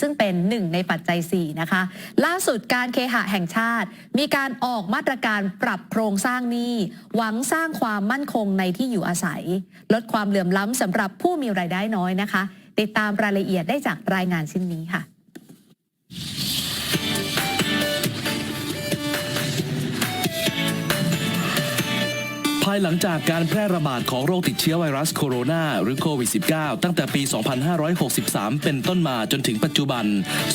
ซึ่งเป็นหนึ่งในปัจจัย 4 นะคะ ล่าสุดการเคหะแห่งชาติ มีการออกมาตรการปรับโครงสร้างหนี้ หวังสร้างความมั่นคงในที่อยู่อาศัย ลดความเหลื่อมล้ำสำหรับผู้มีรายได้น้อยนะคะ ติดตามรายละเอียดได้จากรายงานชิ้นนี้ค่ะ ภายหลังจากการแพร่ระบาดของโรคติดเชื้อไวรัสโคโรนาหรือโควิด -19 ตั้งแต่ปี 2563 เป็นต้นมาจนถึงปัจจุบัน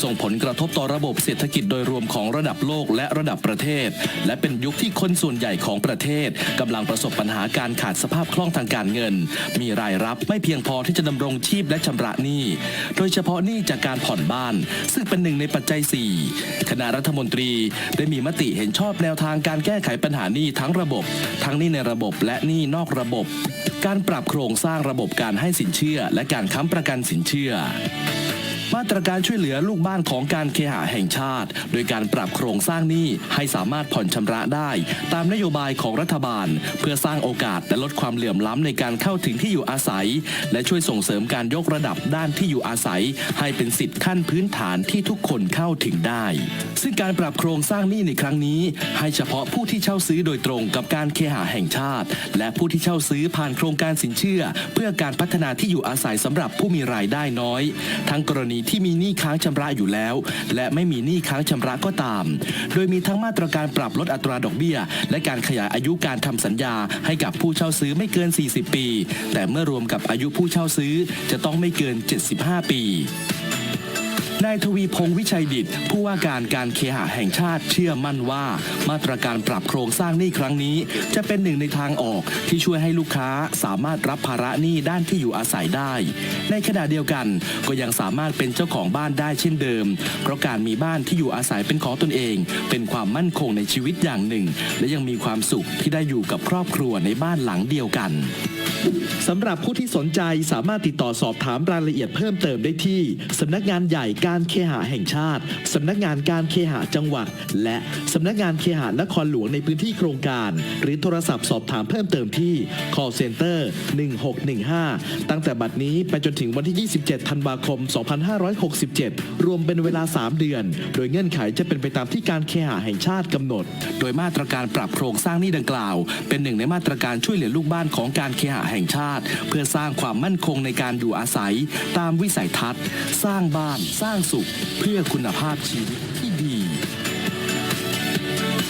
ส่งผลกระทบต่อระบบเศรษฐกิจโดยรวมของระดับโลกและระดับประเทศ และเป็นยุคที่คนส่วนใหญ่ของประเทศกำลังประสบปัญหาการขาดสภาพคล่องทางการเงิน มีรายรับไม่เพียงพอที่จะดำรงชีพและชำระหนี้ โดยเฉพาะหนี้จากการผ่อนบ้าน ซึ่งเป็นหนึ่งในปัจจัย 4 คณะรัฐมนตรีได้มีมติเห็นชอบแนวทางการแก้ไขปัญหาหนี้ทั้งระบบ ทั้งหนี้ในระบบและหนี้นอกระบบ การปรับโครงสร้างระบบการให้สินเชื่อ และการค้ำประกันสินเชื่อ มาตรการช่วยเหลือลูกบ้านของการเคหะแห่งชาติ โดยการปรับโครงสร้างหนี้ให้สามารถผ่อนชำระได้ ตามนโยบายของรัฐบาล เพื่อสร้างโอกาสและลดความเหลื่อมล้ำในการเข้าถึงที่อยู่อาศัย และช่วยส่งเสริมการยกระดับด้านที่อยู่อาศัย ให้เป็นสิทธิขั้นพื้นฐานที่ทุกคนเข้าถึงได้ ซึ่งการปรับโครงสร้างหนี้ในครั้งนี้ ให้เฉพาะผู้ที่เช่าซื้อโดยตรงกับการเคหะแห่งชาติ และผู้ที่เช่าซื้อผ่านโครงการสินเชื่อ เพื่อการพัฒนาที่อยู่อาศัยสำหรับผู้มีรายได้น้อย ทั้งกรณีที่มีหนี้ค้างชำระอยู่แล้ว และไม่มีหนี้ค้างชำระก็ตาม โดยมีทั้งมาตรการปรับลดอัตราดอกเบี้ย และการขยายอายุการทำสัญญาให้กับผู้เช่าซื้อไม่เกิน 40 ปี แต่เมื่อรวมกับอายุผู้เช่าซื้อจะต้องไม่เกิน 75 ปี นายทวีพงษ์วิชัยดิตผู้ว่าการการเคหะแห่งชาติเชื่อมั่นว่า มาตรการปรับโครงสร้างหนี้ครั้งนี้ จะเป็นหนึ่งในทางออกที่ช่วยให้ลูกค้าสามารถรับภาระหนี้ด้านที่อยู่อาศัยได้ ในขณะเดียวกันก็ยังสามารถเป็นเจ้าของบ้านได้เช่นเดิม เพราะการมีบ้านที่อยู่อาศัยเป็นของตนเอง เป็นความมั่นคงในชีวิตอย่างหนึ่ง และยังมีความสุขที่ได้อยู่กับครอบครัวในบ้านหลังเดียวกัน สำหรับผู้ที่สนใจสามารถติดต่อสอบถามรายละเอียดเพิ่มเติมได้ที่ สำนักงานใหญ่การเคหะแห่งชาติ สำนักงานการเคหะจังหวัด และสำนักงานเคหะนครหลวงในพื้นที่โครงการ หรือโทรศัพท์สอบถามเพิ่มเติมที่ call center 1615 ตั้งแต่บัดนี้ไปจนถึงวันที่ 27 ธันวาคม 2567 รวมเป็นเวลา 3 เดือน โดยเงื่อนไขจะเป็นไปตามที่การเคหะแห่งชาติกำหนด โดยมาตรการปรับโครงสร้างหนี้ดังกล่าว เป็นหนึ่งในมาตรการช่วยเหลือลูกบ้านของการเคหะแห่งชาติ เพื่อสร้างความมั่นคงในการอยู่อาศัย ตามวิสัยทัศน์ สร้างบ้าน สร้างสุข เพื่อคุณภาพชีวิต